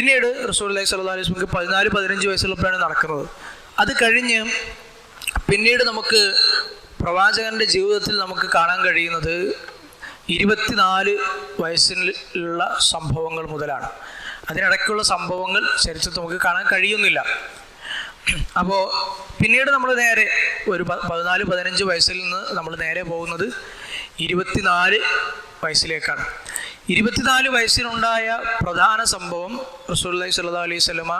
പിന്നീട് റസൂൽ അലൈഹി സ്വല്ലാ അലൈഹി വസ്ലമക്ക് പതിനാല് പതിനഞ്ച് വയസ്സുള്ളപ്പോഴാണ് നടക്കുന്നത്. അത് കഴിഞ്ഞ് പിന്നീട് നമുക്ക് പ്രവാചകന്റെ ജീവിതത്തിൽ നമുക്ക് കാണാൻ കഴിയുന്നത് ഇരുപത്തിനാല് വയസ്സിലുള്ള സംഭവങ്ങൾ മുതലാണ്. അതിനിടയ്ക്കുള്ള സംഭവങ്ങൾ ചരിത്രത്തിൽ നമുക്ക് കാണാൻ കഴിയുന്നില്ല. അപ്പോൾ പിന്നീട് നമ്മൾ നേരെ ഒരു പതിനാല് പതിനഞ്ച് വയസ്സിൽ നിന്ന് നമ്മൾ നേരെ പോകുന്നത് ഇരുപത്തിനാല് വയസ്സിലേക്കാണ്. ഇരുപത്തിനാല് വയസ്സിനുണ്ടായ പ്രധാന സംഭവം റസൂല്ലി സല്ലാ അലൈഹി സ്വലമ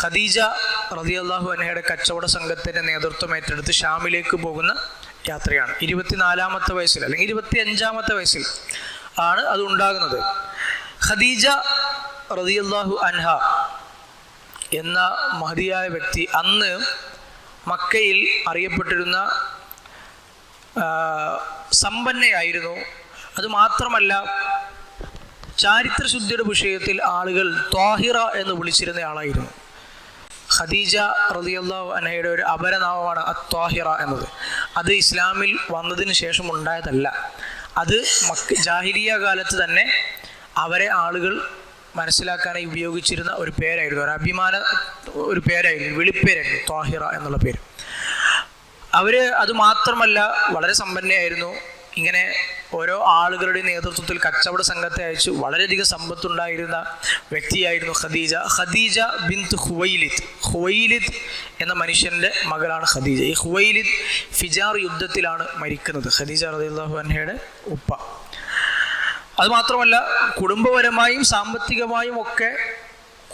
ഖദീജ റതി അള്ളാഹു അനഹയുടെ കച്ചവട സംഘത്തിന്റെ നേതൃത്വം ഏറ്റെടുത്ത് ഷാമിലേക്ക് പോകുന്ന യാത്രയാണ്. ഇരുപത്തിനാലാമത്തെ വയസ്സിൽ അല്ലെങ്കിൽ ഇരുപത്തി അഞ്ചാമത്തെ വയസ്സിൽ ആണ് അത് ഉണ്ടാകുന്നത്. ഖദീജ റതി അള്ളാഹു അൻഹ എന്ന മഹതിയായ വ്യക്തി അന്ന് മക്കയിൽ അറിയപ്പെട്ടിരുന്ന സമ്പന്നയായിരുന്നു. അത് മാത്രമല്ല ചാരിത്രശുദ്ധിയുടെ വിഷയത്തിൽ ആളുകൾ ത്വാഹിറ എന്ന് വിളിച്ചിരുന്ന ആളായിരുന്നു. ഖദീജ റളിയല്ലാഹു അനയുടെ ഒരു അപരനാമമാണ് അത്വാഹിറ എന്നത്. അത് ഇസ്ലാമിൽ വന്നതിന് ശേഷം ഉണ്ടായതല്ല. അത് മക്ക ജാഹിരിയ കാലത്ത് തന്നെ അവരെ ആളുകൾ മനസ്സിലാക്കാനായി ഉപയോഗിച്ചിരുന്ന ഒരു പേരായിരുന്നു. ഒരു അഭിമാന ഒരു പേരായിരുന്നു. വിളിപ്പേരായിരുന്നു ത്വാഹിറ എന്നുള്ള പേര്. അവർ അത് മാത്രമല്ല വളരെ സമ്പന്നയായിരുന്നു. ഇങ്ങനെ ഓരോ ആളുകളുടെ നേതൃത്വത്തിൽ കച്ചവട സംഘത്തെ അയച്ചു. വളരെയധികം സമ്പത്തുണ്ടായിരുന്ന വ്യക്തിയായിരുന്നു ഖദീജ. ഖദീജ ബിന്ത് ഹുവൈലിത് ഹുവൈലിത് എന്ന മനുഷ്യന്റെ മകളാണ് ഖദീജ. ഈ ഹുവൈലിത് ഫിജാർ യുദ്ധത്തിലാണ് മരിക്കുന്നത്. ഖദീജ റളിയല്ലാഹു അൻഹയുടെ ഉപ്പ. അതുമാത്രമല്ല കുടുംബപരമായും സാമ്പത്തികമായും ഒക്കെ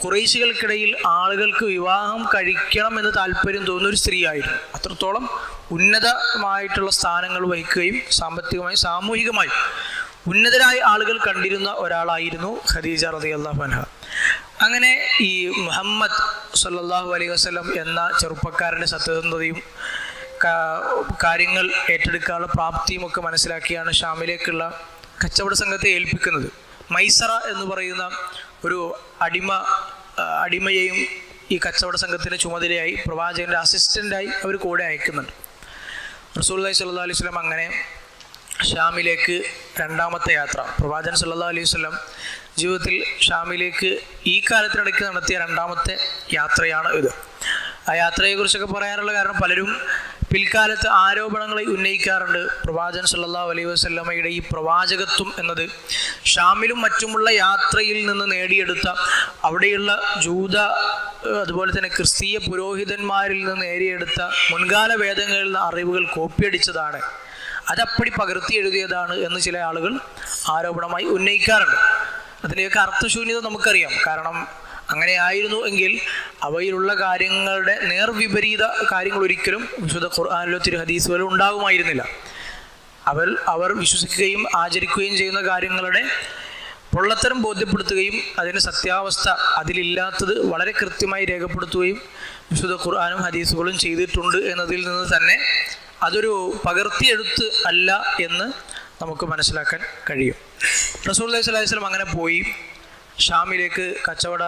കുറേശികൾക്കിടയിൽ ആളുകൾക്ക് വിവാഹം കഴിക്കണം എന്ന് താല്പര്യം തോന്നുന്ന ഒരു സ്ത്രീയായിരുന്നു. അത്രത്തോളം ഉന്നതമായിട്ടുള്ള സ്ഥാനങ്ങൾ വഹിക്കുകയും സാമ്പത്തികമായും സാമൂഹികമായും ഉന്നതരായ ആളുകൾ കണ്ടിരുന്ന ഒരാളായിരുന്നു ഖദീജ റതി അള്ളാഹ് അങ്ങനെ ഈ മുഹമ്മദ് സല്ലാഹു അലൈഹി വസ്ലം എന്ന ചെറുപ്പക്കാരന്റെ സത്യസന്ധതയും കാര്യങ്ങൾ ഏറ്റെടുക്കാനുള്ള പ്രാപ്തിയും ഒക്കെ മനസ്സിലാക്കിയാണ് ഷാമിലേക്കുള്ള കച്ചവട സംഘത്തെ ഏൽപ്പിക്കുന്നത്. മൈസറ എന്ന് പറയുന്ന ഒരു അടിമ അടിമയെയും ഈ കച്ചവട സംഘത്തിന്റെ ചുമതലയായി പ്രവാചകന്റെ അസിസ്റ്റന്റായി അവർ കൂടെ അയക്കുന്നുണ്ട്. റസൂല്ലി സല്ലാ അലൈഹി സ്വലം അങ്ങനെ ഷാമിലേക്ക് രണ്ടാമത്തെ യാത്ര. പ്രവാചകൻ സല്ലാ അലൈഹി സ്വലം ജീവിതത്തിൽ ഷാമിലേക്ക് ഈ കാലത്തിനിടയ്ക്ക് നടത്തിയ രണ്ടാമത്തെ യാത്രയാണ് ഇത്. ആ യാത്രയെക്കുറിച്ചൊക്കെ പറയാനുള്ള കാരണം പലരും പിൽക്കാലത്ത് ആരോപണങ്ങളെ ഉന്നയിക്കാറുണ്ട്. പ്രവാചകൻ സല്ലാ അലൈഹി വസ്ലമയുടെ ഈ പ്രവാചകത്വം എന്നത് ഷാമിലും മറ്റുമുള്ള യാത്രയിൽ നിന്ന് നേടിയെടുത്ത അവിടെയുള്ള ജൂത അതുപോലെ തന്നെ ക്രിസ്തീയ പുരോഹിതന്മാരിൽ നിന്ന് നേടിയെടുത്ത മുൻകാല വേദങ്ങളിൽ നിന്ന് അറിവുകൾ കോപ്പിയടിച്ചതാണ് അതപ്പടി പകർത്തി എഴുതിയതാണ് എന്ന് ചില ആളുകൾ ആരോപണമായി ഉന്നയിക്കാറുണ്ട്. അതിലേക്ക് അർത്ഥശൂന്യത നമുക്കറിയാം. കാരണം അങ്ങനെ ആയിരുന്നു എങ്കിൽ അവയിലുള്ള കാര്യങ്ങളുടെ നേർവിപരീത കാര്യങ്ങൾ ഒരിക്കലും വിശുദ്ധ ഖുർആാനിലോ തിരു ഹദീസുകളിലോ ഉണ്ടാകുമായിരുന്നില്ല. അവർ അവർ വിശ്വസിക്കുകയും ആചരിക്കുകയും ചെയ്യുന്ന കാര്യങ്ങളുടെ പൊള്ളത്തരം ബോധ്യപ്പെടുത്തുകയും അതിന്റെ സത്യാവസ്ഥ അതിലില്ലാത്തത് വളരെ കൃത്യമായി രേഖപ്പെടുത്തുകയും വിശുദ്ധ ഖുർആാനും ഹദീസുകളും ചെയ്തിട്ടുണ്ട് എന്നതിൽ നിന്ന് തന്നെ അതൊരു പകർത്തിയെഴുത്ത് അല്ല എന്ന് നമുക്ക് മനസ്സിലാക്കാൻ കഴിയും. റസൂൽ അലൈഹി സ്വലം അങ്ങനെ പോയി. ഷാമിലേക്ക് കച്ചവട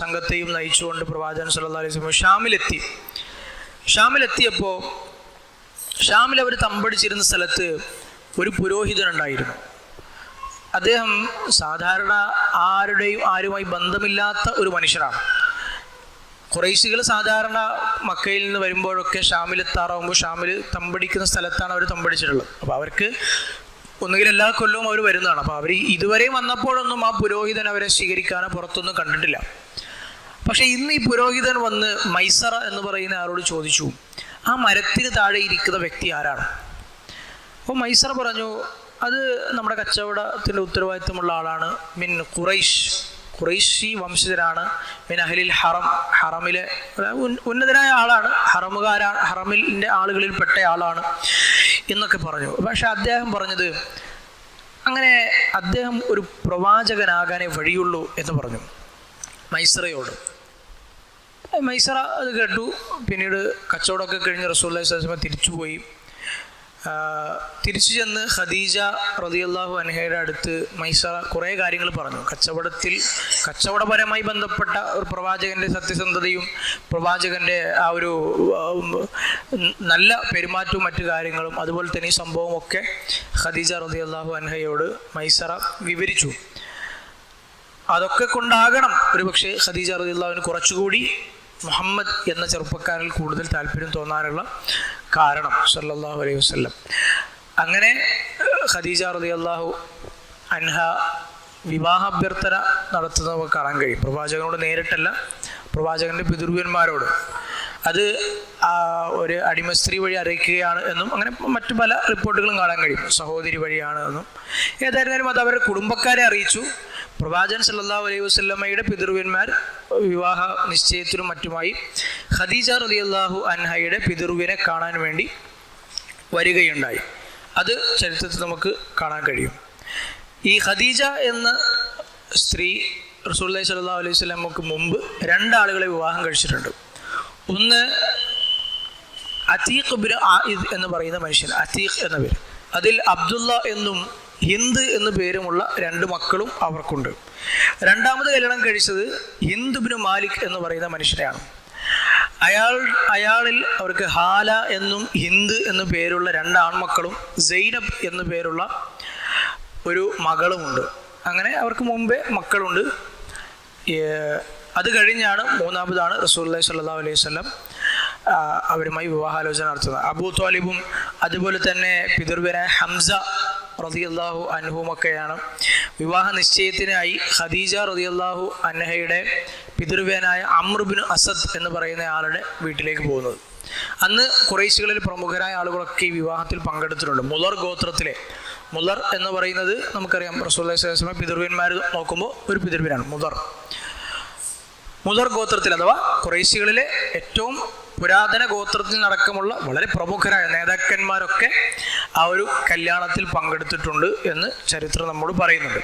സംഘത്തെയും നയിച്ചുകൊണ്ട് പ്രവാചകൻ സല്ലാ അലൈഹി വസല്ലം ഷാമിലെത്തി. ഷാമിലെത്തിയപ്പോൾ ഷാമിൽ അവർ തമ്പടിച്ചിരുന്ന സ്ഥലത്ത് ഒരു പുരോഹിതനുണ്ടായിരുന്നു. അദ്ദേഹം സാധാരണ ആരുടെയും ആരുമായി ബന്ധമില്ലാത്ത ഒരു മനുഷ്യനാണ്. കുറേശികൾ സാധാരണ മക്കയിൽ നിന്ന് വരുമ്പോഴൊക്കെ ഷാമിലെത്താറാകുമ്പോൾ ഷാമിൽ തമ്പടിക്കുന്ന സ്ഥലത്താണ് അവർ തമ്പടിച്ചിട്ടുള്ളത്. അപ്പോൾ അവർക്ക് ഒന്നുകിൽ എല്ലാ കൊല്ലവും അവർ വരുന്നതാണ്. അപ്പോൾ അവർ ഇതുവരെ വന്നപ്പോഴൊന്നും ആ പുരോഹിതൻ അവരെ സ്വീകരിക്കാനോ പുറത്തൊന്നും കണ്ടിട്ടില്ല. പക്ഷെ ഇന്ന് ഈ പുരോഹിതൻ വന്ന് മൈസറ എന്ന് പറയുന്ന ആരോട് ചോദിച്ചു ആ മരത്തിന് താഴെ ഇരിക്കുന്ന വ്യക്തി ആരാണ്? അപ്പോൾ മൈസറ പറഞ്ഞു അത് നമ്മുടെ കച്ചവടത്തിന്റെ ഉത്തരവാദിത്തമുള്ള ആളാണ്. മിൻ ഖുറൈഷ് ഖുറൈശി വംശജരാണ് മിൻ അഹലിൽ ഹറം ഹറമിലെ ഉന്നതനായ ആളാണ്. ഹറമുകാരാണ് ഹറമിന്റെ ആളുകളിൽപ്പെട്ട ആളാണ്. എന്നൊക്കെ പറഞ്ഞു. പക്ഷെ അദ്ദേഹം പറഞ്ഞത് അങ്ങനെ അദ്ദേഹം ഒരു പ്രവാചകനാകാനേ വഴിയുള്ളൂ എന്ന് പറഞ്ഞു. മൈസറയോട്. മൈസറ അത് കേട്ടു. പിന്നീട് കച്ചവടമൊക്കെ കഴിഞ്ഞ് റസൂല്ലി സ്വലമ തിരിച്ചുപോയി. തിരിച്ചു ചെന്ന് ഖദീജ റതിയല്ലാഹു അൻഹയുടെ അടുത്ത് മൈസ കുറേ കാര്യങ്ങൾ പറഞ്ഞു. കച്ചവടത്തിൽ കച്ചവടപരമായി ബന്ധപ്പെട്ട ഒരു പ്രവാചകന്റെ സത്യസന്ധതയും പ്രവാചകന്റെ ആ ഒരു നല്ല പെരുമാറ്റവും മറ്റു കാര്യങ്ങളും അതുപോലെ തന്നെ ഈ സംഭവവും ഒക്കെ ഖദീജ റതിയല്ലാഹു അൻഹയോട് മൈസറ വിവരിച്ചു. അതൊക്കെ കൊണ്ടാകണം ഒരു പക്ഷേ ഖദീജ റതിയല്ലാഹുവിന് കുറച്ചുകൂടി മുഹമ്മദ് എന്ന ചെറുപ്പക്കാരിൽ കൂടുതൽ താല്പര്യം തോന്നാനുള്ള കാരണം സല്ലാഹു അലൈഹി വസ്ലം അങ്ങനെ ഖദീജ റതി അള്ളാഹു അൻഹ വിവാഹാഭ്യർത്ഥന നടത്തുന്നത് നമുക്ക് കാണാൻ കഴിയും. പ്രവാചകനോട് നേരിട്ടല്ല പ്രവാചകന്റെ പിതൃവ്യന്മാരോട്. അത് ഒരു അടിമ സ്ത്രീ വഴി അറിയിക്കുകയാണ് എന്നും അങ്ങനെ മറ്റു പല റിപ്പോർട്ടുകളും കാണാൻ കഴിയും. സഹോദരി വഴിയാണ് എന്നും. ഏതായിരുന്നാലും അത് അവരുടെ കുടുംബക്കാരെ അറിയിച്ചു. പ്രവാചകൻ സല്ലാ അലൈഹി വസ്ലമ്മയുടെ പിതൃവ്യന്മാർ വിവാഹ നിശ്ചയത്തിനും മറ്റുമായി ഖദീജ അള്ളാഹു അൻഹയുടെ പിതൃവിനെ കാണാൻ വേണ്ടി വരികയുണ്ടായി. അത് ചരിത്രത്തിൽ നമുക്ക് കാണാൻ കഴിയും. ഈ ഖദീജ എന്ന സ്ത്രീ റസൂല്ലി സല്ലാ അലൈഹി വസല്ലമക്ക് മുമ്പ് രണ്ടാളുകളെ വിവാഹം കഴിച്ചിട്ടുണ്ട്. ഒന്ന് അത്തീഖ് ബിൻ ആയിദ് എന്ന് പറയുന്ന മനുഷ്യൻ അതീഖ് എന്ന പേര്. അതിൽ അബ്ദുള്ള എന്നും ഹിന്ദ് എന്ന പേരുമുള്ള രണ്ട് മക്കളും അവർക്കുണ്ട്. രണ്ടാമത് കല്യാണം കഴിച്ചത് ഹിന്ദുബിന് മാലിക് എന്ന് പറയുന്ന മനുഷ്യനെയാണ്. അയാൾ അയാളിൽ അവർക്ക് ഹാല എന്നും ഹിന്ദ് എന്നു പേരുള്ള രണ്ട് ആൺമക്കളും സൈനബ് എന്നു പേരുള്ള ഒരു മകളുമുണ്ട്. അങ്ങനെ അവർക്ക് മുമ്പേ മക്കളുണ്ട്. അത് കഴിഞ്ഞാണ് മൂന്നാമതാണ് റസൂല്ലി സല്ലാ അലൈഹി ആ, അവരുമായി വിവാഹാലോചന നടത്തുന്നത്. അബൂ ത്വാലിബും അതുപോലെ തന്നെ പിതൃവ്യനായ ഹംസ റതിയല്ലാഹു അൻഹുമൊക്കെയാണ്. വിവാഹ നിശ്ചയത്തിനായി ഖദീജ റതിയല്ലാഹു അൻഹയുടെ പിതൃവേനായ അമ്രുബിൻ അസദ് എന്ന് പറയുന്ന ആളുടെ വീട്ടിലേക്ക് പോകുന്നത്. അന്ന് കുറേശികളിൽ പ്രമുഖരായ ആളുകളൊക്കെ ഈ വിവാഹത്തിൽ പങ്കെടുത്തിട്ടുണ്ട്. മുലർ ഗോത്രത്തിലെ മുലർ എന്ന് പറയുന്നത് നമുക്കറിയാം റസൂൽ പിതൃവ്യന്മാർ നോക്കുമ്പോൾ ഒരു പിതൃവേനാണ് മുലർ മുദർ ഗോത്രത്തിൽ അഥവാ കുറേശികളിലെ ഏറ്റവും പുരാതന ഗോത്രത്തിൽ നടക്കമുള്ള വളരെ പ്രമുഖരായ നേതാക്കന്മാരൊക്കെ ആ ഒരു കല്യാണത്തിൽ പങ്കെടുത്തിട്ടുണ്ട് എന്ന് ചരിത്രം നമ്മോട് പറയുന്നുണ്ട്.